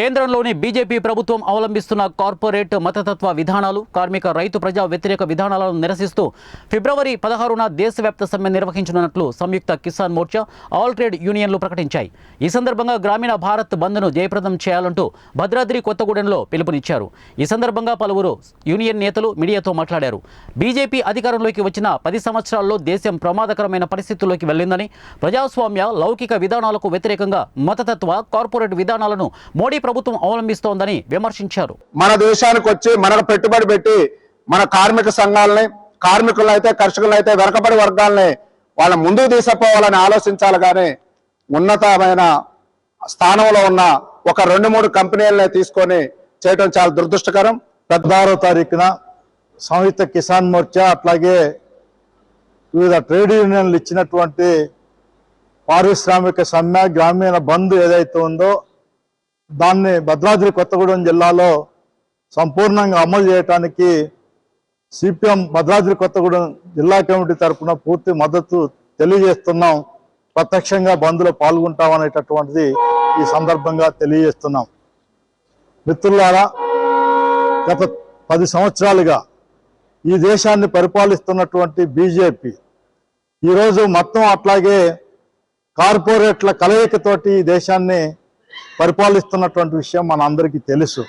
కేంద్రంలోని బీజేపీ ప్రభుత్వం అవలంబిస్తున్న కార్పొరేట్ మతతత్వ విధానాలు కార్మిక రైతు ప్రజా వ్యతిరేక విధానాలను నిరసిస్తూ ఫిబ్రవరి పదహారున దేశవ్యాప్త సమ్మె నిర్వహించనున్నట్లు సంయుక్త కిసాన్ మోర్చా ఆల్ ట్రేడ్ యూనియన్లు ప్రకటించాయి. ఈ సందర్భంగా గ్రామీణ భారత్ బంద్ను జయప్రదం చేయాలంటూ భద్రాద్రి కొత్తగూడెంలో పిలుపునిచ్చారు. ఈ సందర్భంగా పలువురు యూనియన్ నేతలు మీడియాతో మాట్లాడారు. బీజేపీ అధికారంలోకి వచ్చిన పది సంవత్సరాల్లో దేశం ప్రమాదకరమైన పరిస్థితుల్లోకి వెళ్ళిందని ప్రజాస్వామ్య లౌకిక విధానాలకు వ్యతిరేకంగా మతతత్వ కార్పొరేట్ విధానాలను మోడీ ప్రభుత్వం అవలంబిస్తోందని విమర్శించారు. మన దేశానికి వచ్చి మనకు పెట్టుబడి పెట్టి మన కార్మిక సంఘాలని కార్మికులను అయితే కర్షకులను అయితే వెనకబడి వర్గాల్ని వాళ్ళ ముందుకు తీసుకుపోవాలని ఆలోచించాలి కానీ ఉన్నతమైన స్థానంలో ఉన్న ఒక రెండు మూడు కంపెనీలని తీసుకొని చేయడం చాలా దురదృష్టకరం. పద్నారో తారీఖున సంయుక్త కిసాన్ మోర్చా అట్లాగే వివిధ ట్రేడ్ యూనియన్లు ఇచ్చినటువంటి పారిశ్రామిక సమ్మె గ్రామీణ బంద్ ఏదైతే ఉందో దాన్ని భద్రాద్రి కొత్తగూడెం జిల్లాలో సంపూర్ణంగా అమలు చేయడానికి సిపిఎం భద్రాద్రి కొత్తగూడెం జిల్లా కమిటీ తరపున పూర్తి మద్దతు తెలియజేస్తున్నాం. ప్రత్యక్షంగా బంద్లో పాల్గొంటాం అనేటటువంటిది ఈ సందర్భంగా తెలియజేస్తున్నాం. మిత్రులారా గత పది సంవత్సరాలుగా ఈ దేశాన్ని పరిపాలిస్తున్నటువంటి బీజేపీ ఈరోజు మొత్తం అట్లాగే కార్పొరేట్ల కలయికతోటి ఈ దేశాన్ని పరిపాలిస్తున్నటువంటి విషయం మన అందరికీ తెలుసు.